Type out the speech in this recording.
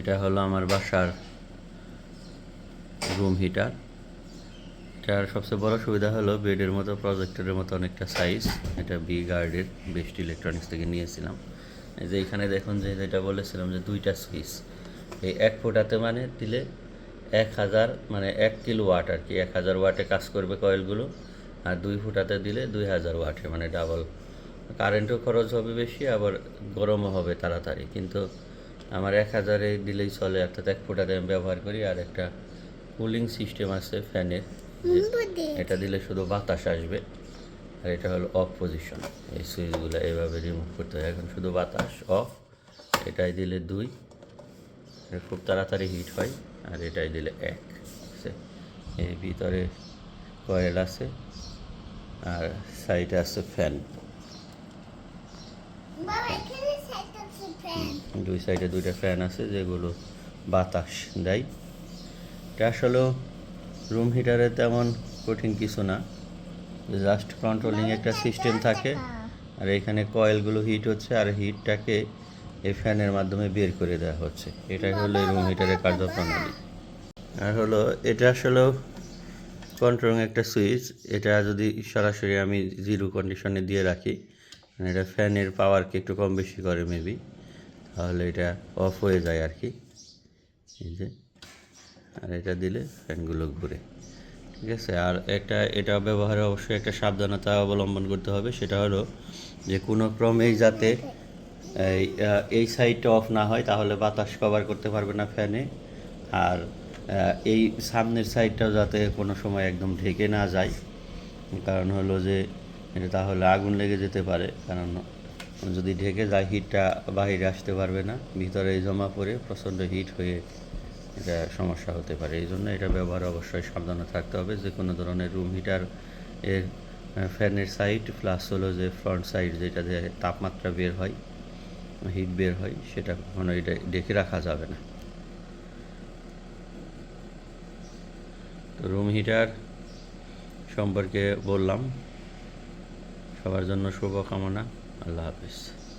এটা হলো আমার বাসার রুম হিটার এটার সবচেয়ে বড় সুবিধা হলো বেডের মতো প্রজেক্টরের মতো অনেকটা সাইজ এটা বি গার্ডের বেস্ট ইলেকট্রনিক্স থেকে নিয়েছিলাম। এই যে এখানে দেখুন যে যেটা বলেছিলাম যে দুইটা সুইচ এই এক ফুটাতে মানে দিলে এক হাজার মানে এক কিলো ওয়াট আর কি, এক হাজার ওয়াটে কাজ করবে কয়েলগুলো। আর দুই ফুটাতে দিলে দুই হাজার ওয়াটে মানে ডাবল কারেন্টও খরচ হবে বেশি, আবার গরমও হবে তাড়াতাড়ি। কিন্তু আমার এক হাজারে দিলেই চলে অর্থাৎ এক ফুটাতে আমি ব্যবহার করি আর একটা কুলিং সিস্টেম আছে ফ্যানের এটা দিলে শুধু বাতাস আসবে আর এটা হলো অফ পজিশন এই সুইচগুলো এইভাবে রিমুভ করতে হয়। এখন শুধু বাতাস অফ এটাই দিলে দুই খুব তাড়াতাড়ি হিট হয় আর এটাই দিলে এক আছে। এই ভিতরে কয়েল আছে আর সাইডে আছে ফ্যান বাবা এখানে সাইড আছে ফ্যান দুই সাইডে দুইটা ফ্যান আছে যেগুলো বাতাস দেয়। এটা আসলেও রুম হিটারে তেমন কঠিন কিছু না। জাস্ট কন্ট্রোলিং একটা সিস্টেম থাকে। আর এখানে কয়েলগুলো হিট হচ্ছে আর হিটটাকে এই ফ্যানের মাধ্যমে বের করে দেওয়া হচ্ছে। এটাই হলো এই রুম হিটারের কার্যপ্রণালী। আর হলো এটা আসলেও কন্ট্রোলিং একটা সুইচ এটা যদি সরাসরি আমি জিরো কন্ডিশনে দিয়ে রাখি মানে এটা ফ্যানের পাওয়ারকে একটু কম বেশি করে মেবি তাহলে এটা অফ হয়ে যায় আর কি। যে, আর এটা দিলে ফ্যানগুলো ঘুরে। ঠিক আছে, আর একটা, এটা ব্যবহারে অবশ্যই একটা সাবধানতা অবলম্বন করতে হবে। সেটা হলো যে, কোনো ক্রমেই যাতে এই সাইডটা অফ না হয়, তাহলে বাতাস কভার করতে পারবে না ফ্যানে আর এই সামনের সাইডটাও যাতে কোনো সময় একদম ঢেকে না যায়। কারণ হলো যে, এটা তাহলে আগুন লেগে যেতে পারে। কারণ যদি ঢেকে যায় হিটটা বাইরে আসতে পারবে না। ভিতরে জমা পড়ে প্রচণ্ড হিট হয়ে এটা সমস্যা হতে পারে। এই জন্য এটা ব্যবহার অবশ্যই সাবধানে থাকতে হবে। যে কোনো ধরনের রুম হিটার এর ফ্যানের সাইড প্লাস হলো যে ফ্রন্ট সাইড যেটা দিয়ে তাপমাত্রা বের হয় হিট বের হয়, সেটা কখনো এটা ডেকে রাখা যাবে না। তো রুম হিটার সম্পর্কে বললাম। সবার জন্য শুভকামনা। I love this.